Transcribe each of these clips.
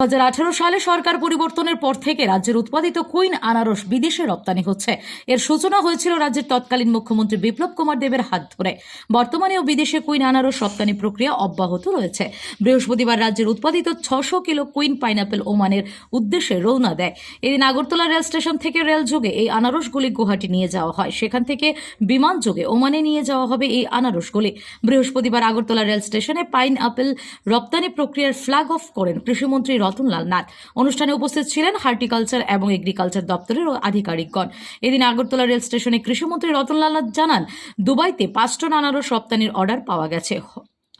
দু হাজার আঠেরো সালে সরকার পরিবর্তনের পর থেকে রাজ্যের উৎপাদিত কুইন, আনারস বিদেশে রপ্তানি হচ্ছে। এর সূচনা হয়েছিল রাজ্যের তৎকালীন মুখ্যমন্ত্রী বিপ্লব কুমার দেবের হাত ধরে। বর্তমানেও বিদেশে কুইন, আনারস রপ্তানি প্রক্রিয়া অব্যাহত রয়েছে। বৃহস্পতিবার রাজ্যের উৎপাদিত ছশো কিলো কুইন পাইনাপেল ওমানের উদ্দেশ্যে রওনা দেয়। এদিন আগরতলা রেল স্টেশন থেকে রেল যোগে এই আনারসগুলি গুয়াহাটি নিয়ে যাওয়া হয়। সেখান থেকে বিমান যোগে ওমানে নিয়ে যাওয়া হবে এই আনারসগুলি। বৃহস্পতিবার আগরতলা রেল স্টেশনে পাইন আপেল রপ্তানি প্রক্রিয়ার ফ্ল্যাগ অফ করেন কৃষিমন্ত্রী রতনলাল নাথ। অনুষ্ঠানে উপস্থিত ছিলেন হার্টিকালচার এবং এগ্রিকালচার দপ্তরের আধিকারিকগণ। এদিন আগরতলা রেল স্টেশনে কৃষিমন্ত্রী রতনলাল নাথ জানান, দুবাইতে পাঁচ টন আনারস রপ্তানির অর্ডার পাওয়া গেছে।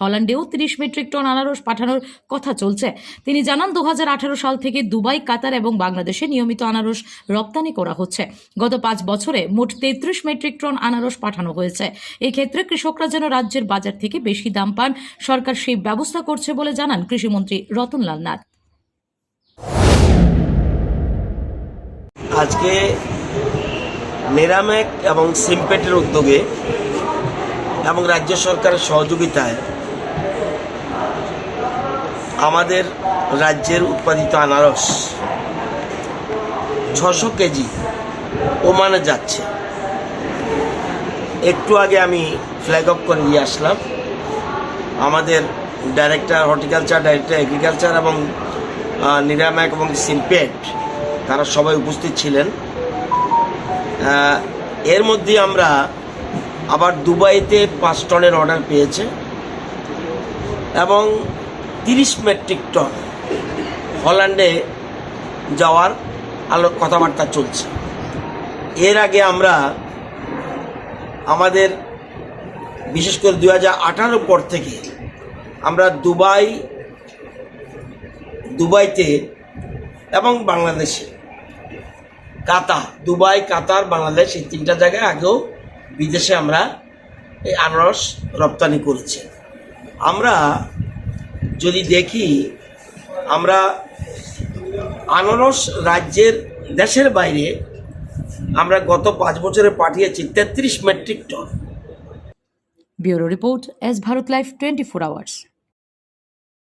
হল্যান্ডেও তিরিশ মেট্রিক টন আনারস পাঠানোর কথা চলছে। তিনি জানান দু হাজার আঠারো সাল থেকে দুবাই, কাতার এবং বাংলাদেশে নিয়মিত আনারস রপ্তানি করা হচ্ছে। গত পাঁচ বছরে মোট তেত্রিশ মেট্রিক টন আনারস পাঠানো হয়েছে। এই ক্ষেত্রে কৃষকরা যেন রাজ্যের বাজার থেকে বেশি দাম পান, সরকার সেই ব্যবস্থা করছে বলে জানান কৃষিমন্ত্রী রতনলাল নাথ। আজকে নেরামেক এবং সিমপেটের উদ্যোগে এবং রাজ্য সরকারের সহযোগিতায় আমাদের রাজ্যের উৎপাদিত আনারস ছশো কেজি ওমানে যাচ্ছে। একটু আগে আমি ফ্ল্যাগ অফ করে নিয়ে আসলাম। আমাদের ডাইরেক্টর হর্টিকালচার ডাইরেক্টর এগ্রিকালচার এবং নিরাময়ক এবং সিমপেট তারা সবাই উপস্থিত ছিলেন। এর মধ্যে আমরা আবার দুবাইতে পাঁচ টনের অর্ডার পেয়েছে এবং তিরিশ মেট্রিক টন হল্যান্ডে যাওয়ার আলো কথাবার্তা চলছে। এর আগে আমরা আমাদের বিশেষ করে দু হাজার আঠারো পর থেকে আমরা দুবাই, দুবাইতে এবং বাংলাদেশে কাতার, দুবাই, কাতার, বাংলাদেশ এই তিনটা জায়গায় আগেও বিদেশে আমরা এই আনারস রপ্তানি করেছি। আমরা যদি দেখি, আমরা আনারস রাজ্যের দেশের বাইরে আমরা গত পাঁচ বছরে পাঠিয়েছি তেত্রিশ metric ton. Bureau report S Bharat life twenty four hours.